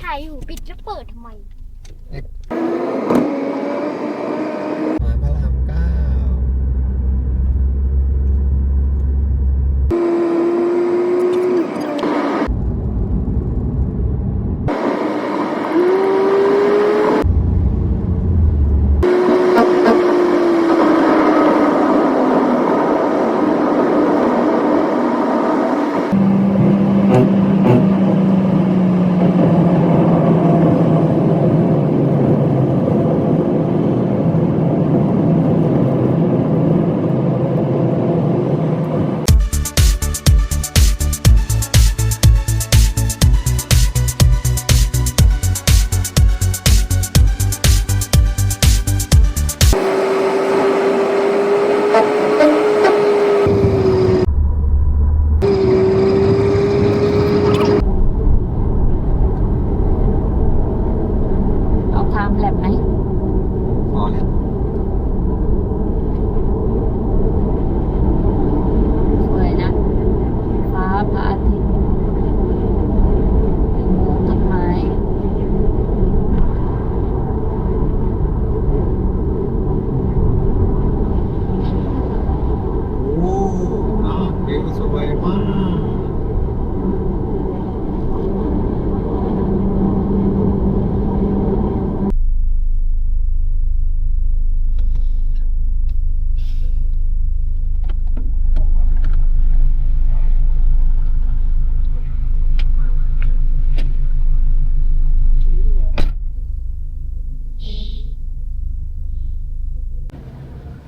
ถ่ายอยู่ปิดจะเปิดทำไม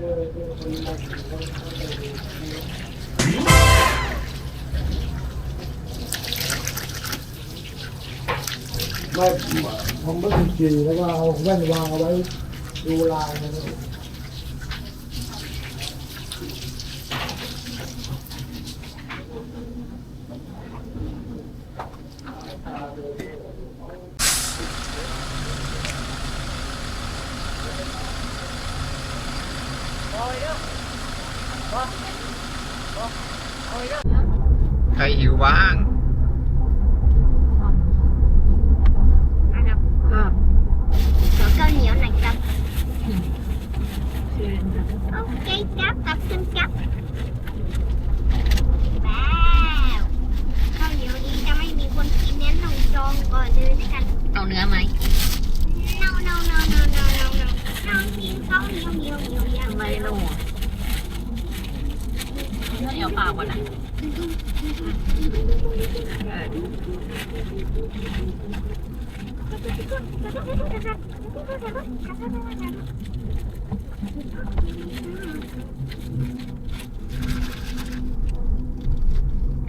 ไม่ผมไม่ติดจีแล้วก็เอาแว่นวางเอาไว้ดูลายนะครับ Hiệu.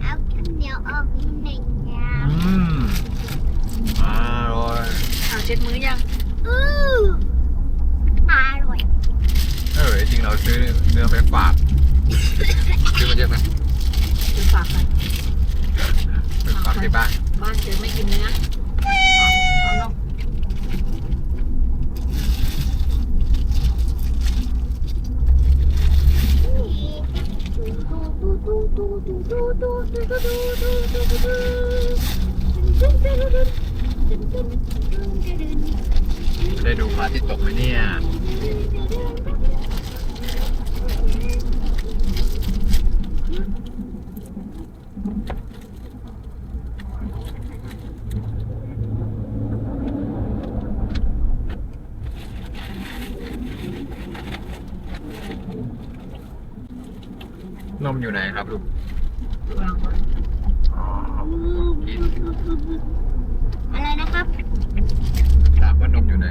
áo cánh nhiều ở bên này nhà Ừm. À rồi, เอาเช็ดมือยัง ừ. À rồi. เออจริงเราซื้อเนื้อไปฝากานเจอไม่กินเนื้อเอาลงได้ดูพระาที่ตกไหมเนี่ย นมอยู่ไหนครับลุงอะไรนะครับถามว่านมอยู่ไหน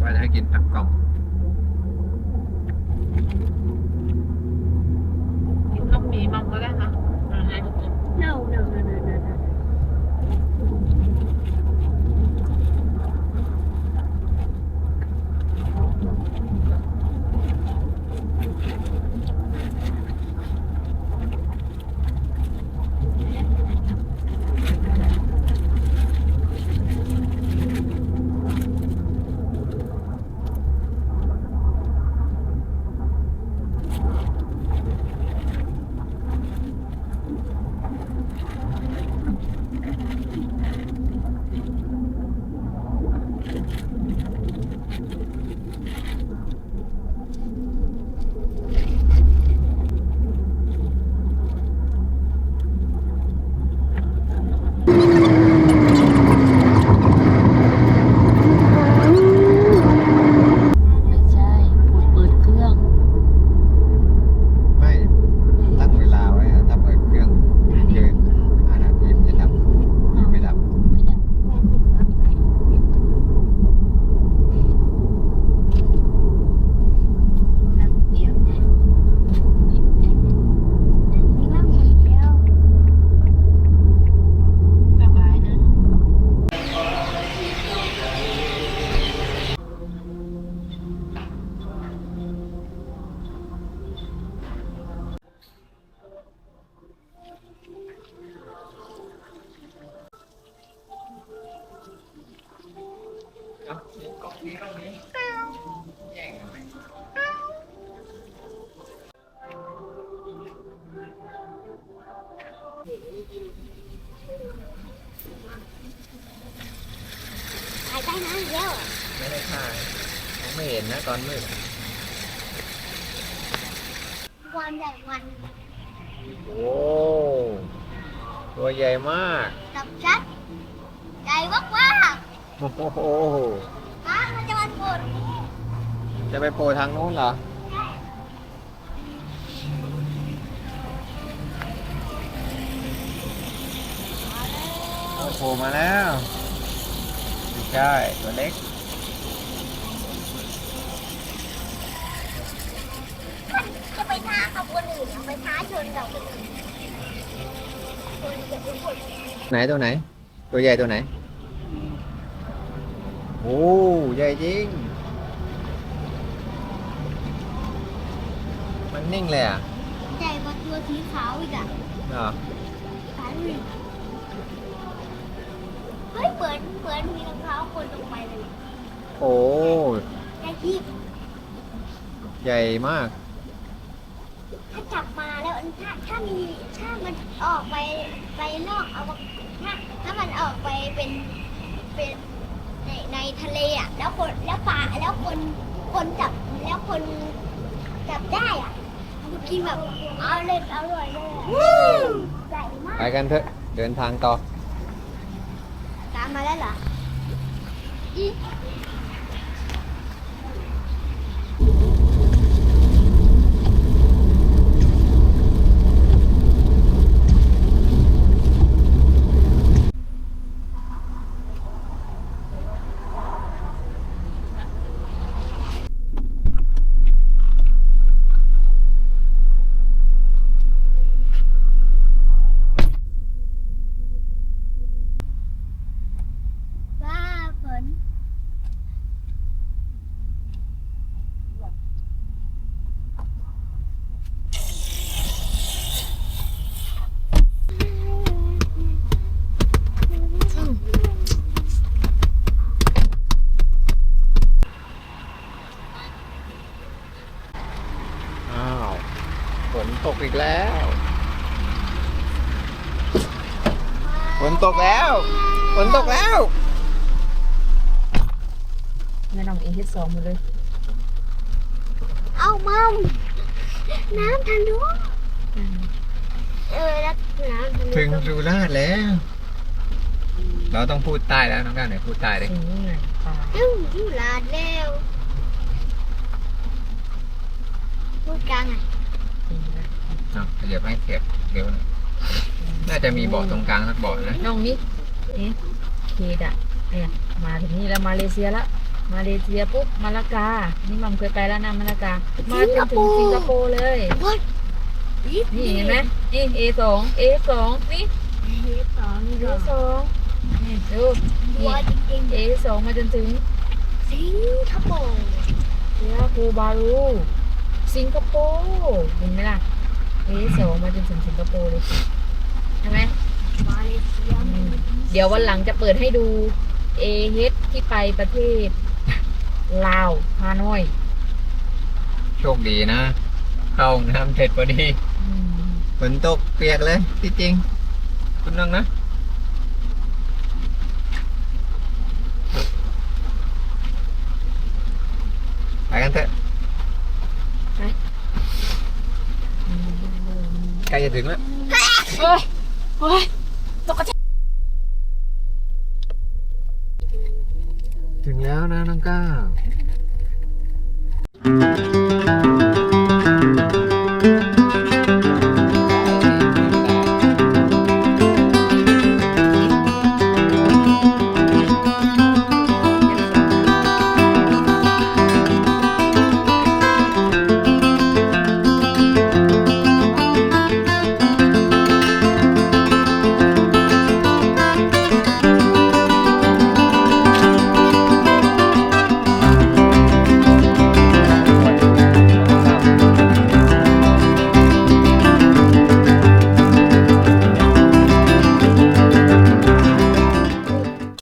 ว่าจะให้กินตักกล่องกินมมีมังก็ได้ค่ะ no no no no แล้ว ไม่ได้ถ่ายมองไม่เห็นนะตอนมืดวันใหญ่วันโอ้ตัวใหญ่มากกับชัดใหญ่มากว่าโอ้โหป้ามันจะมันปวดจะไปโผล่ทางนู้นเหรอโผล่มาแล้ว ใช่ตัวเล็กจะไปท้ากับคนอื่นเอาไปท้าชนกับคนอื่นคนจะไปปวดไหนตัวไหน ตัวใหญ่ตัวไหน โอ้ใหญ่จริง มันนิ่งเลยอะใหญ่กว่าตัวสีขาวอีกอะเหรอ ขาดูดิ เฮ้ยเหมือนเหมือนมีรองเท้าคนลงไปเลยโอ้ไอ้ที่ใหญ่มาก ถ้าจับมาแล้วถ้าถ้ามีถ้ามันออกไปไปนอกเอาถ้าถ้ามันออกไปเป็นเป็นในในทะเลอะ แล้วคนแล้วปลาแล้วคนคนจับแล้วคนจับได้อะมันกินแบบเอาเลยอร่อยเลยอะใหญ่มาก ไปกันเถอะ เดินทางต่อ ตามมาแล้วเหรออี ว่าฝน อ้าว ฝนตกอีกแล้ว ฝน ตกแล้วฝนตกแล้วแม่น้องเอเฮดสองหมดเลย เอามัมน้ำทันดูเออแล้วน้ำทันดูถึงสุราษฎร์แล้ว เราต้องพูดใต้แล้วน้องกันไหนพูดใต้ดิสิ่งนี้ไงปลาถึงที่ลาดแล้วพูดกลางอะสิ่งนี้เนาะเดี๋ยวให้เขียบเร็วหน่อย น่าจะมีเบาะตรงกลางสักเบาะนะน้องนี่เอ๊ะเคดอะเนี่ยมาถึงนี่แล้วมาเลเซียแล้วมาเลเซียปุ๊บมาลากา นี่มัมเคยไปแล้วนะมาลากา มาจนถึงสิงคโปร์เลยวัดนี่เห็นไหมนี่ A สอง A สองนี่เฮ้สองนี่ A เหรอสองนี่ดูวันี่วจริง A สองมาจนถึงๆสิงคโปร์เซียโกบารู สิงคโปร์เห็นไหมล่ะ A สองมาจนถึงสิงคโปร์เลยใช่ไหมมาเลเซียอืมเดี๋ยววันหลังจะเปิดให้ดู A เฮดที่ไปประเทศลาวฮานอยโชคดีนะ เข้าห้องน้ำเสร็จพอดี อืมฝนตกเปียกเลยที่จริง คุณนั่งนะ ไปกันเถอะ ใกล้ จะถึงแล้วเฮ้ยเฮ้ยตกใจถึงแล้วนะน้องก้าว